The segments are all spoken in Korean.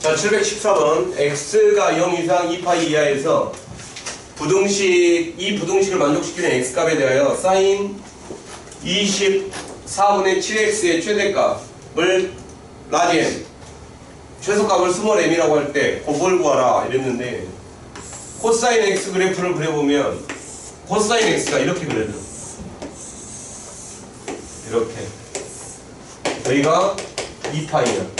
자, 714번. x가 0 이상 2파이 이하에서 부등식, 이 부등식을 만족시키는 x값에 대하여 사인 24분의 7x의 최대값을 라디엔, 최소값을 스몰 m이라고 할 때 곱을 구하라 이랬는데 코사인 x 그래프를 그려보면 코사인 x가 이렇게 그려져. 이렇게. 여기가 2파이야.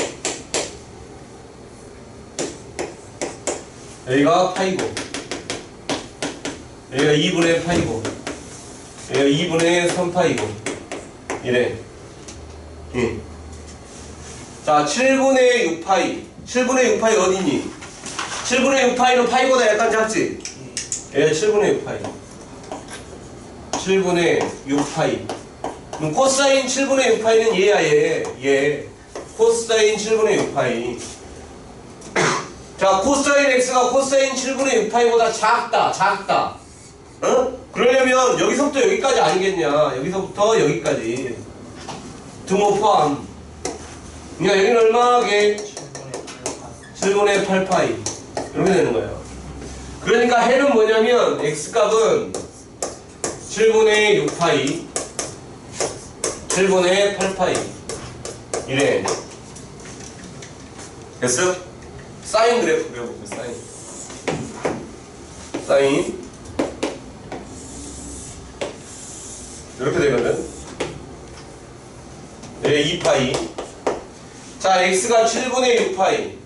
여기가 파이고. 여기가 2분의 파이고. 여기가 2분의 3파이고. 이래. 응. 자, 7분의 6파이. 7분의 6파이 어디니? 7분의 6파이는 파이보다 약간 작지? 예, 7분의 6파이. 7분의 6파이. 그럼 코사인 7분의 6파이는 얘야, 얘. 얘. 코사인 7분의 6파이. 자, 코사인 x가 코사인 7분의 6파이보다 작다, 작다. 어? 그러려면 여기서부터 여기까지 아니겠냐? 여기서부터 여기까지. 등호 포함. 그러니까 여기는 얼마게? 7분의 8파이. 이렇게 되는 거예요. 그러니까 해는 뭐냐면 x값은 7분의 6파이 7분의 8파이 이래 됐어? 사인 그래프 그려볼게요 사인. 사인. 이렇게 되거든 네 2파이. 자 x가 7분의 6파이.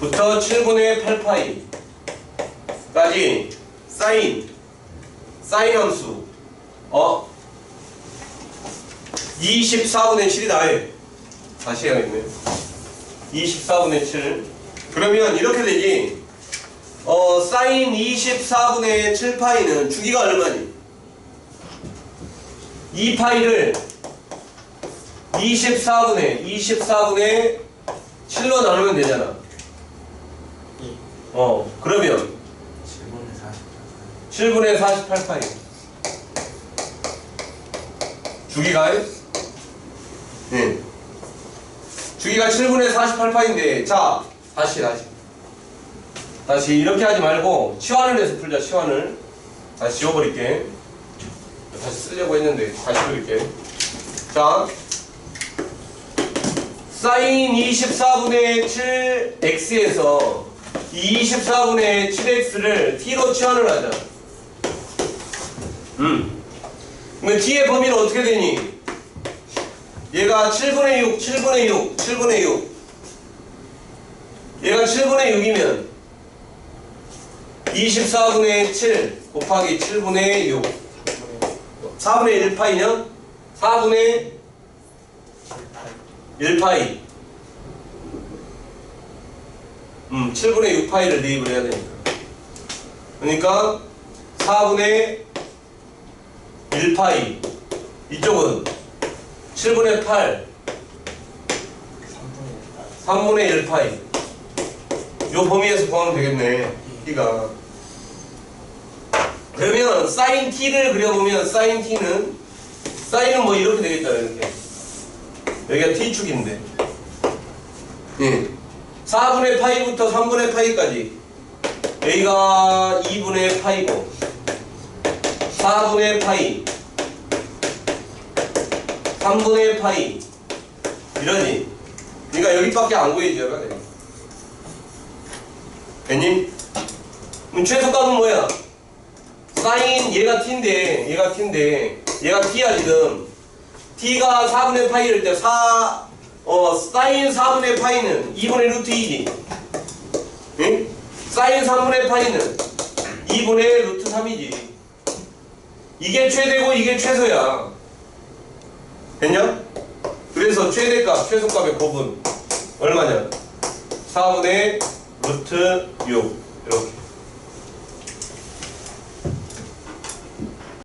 부터 7분의 8파이 까지 사인. 사인 함수. 어? 24분의 7이 나해 다시 해야겠네 24분의 7 그러면 이렇게 되지. 어 사인 24분의 7파이는 주기가 얼마니? 2파이를 24분의 24분의 7로 나누면 되잖아. 어 그러면 7분의 48파이. 주기가? 네. 주기가 7분의 48파인데 자 다시 다시. 다시 이렇게 하지 말고 치환을 해서 풀자 치환을. 다시 지워버릴게. 다시 쓰려고 했는데 다시 그릴게. 자 사인 24분의 7x에서 24분의 7x를 t로 치환을 하자. 음. 그러면 t의 범위는 어떻게 되니? 얘가 7분의 6, 7분의 6, 7분의 6. 얘가 7분의 6이면 24분의 7 곱하기 7분의 6. 4분의 1파이냐? 4분의 1파이. 음, 7분의 6파이를 대입을 해야 되니까. 그러니까 4분의 1파이. 이쪽은 7분의 8, 3분의 1파이. 요 범위에서 구하면 되겠네. t가. 그러면 사인 t를 그려보면 사인 t는 사인은 뭐 이렇게 되겠다 이렇게. 여기가 t축인데. 예. 4분의 파이부터 3분의 파이까지. 여기가 2분의 파이고 4분의 파이 3분의 파이 이러니 그러니까 여기밖에 안 구해져요 그래. 됐니? 그럼 최소값은 뭐야? 사인 얘가 t인데 얘가 t인데 얘가 t야 지금 t가 4분의 파이일 때 4, 어, 사인 4분의 파이는 2분의 루트 2지 응? 사인 3분의 파이는 2분의 루트 3이지 이게 최대고 이게 최소야 됐냐? 그래서 최대값, 최소값의 곱은 얼마냐? 4분의 루트 6 이렇게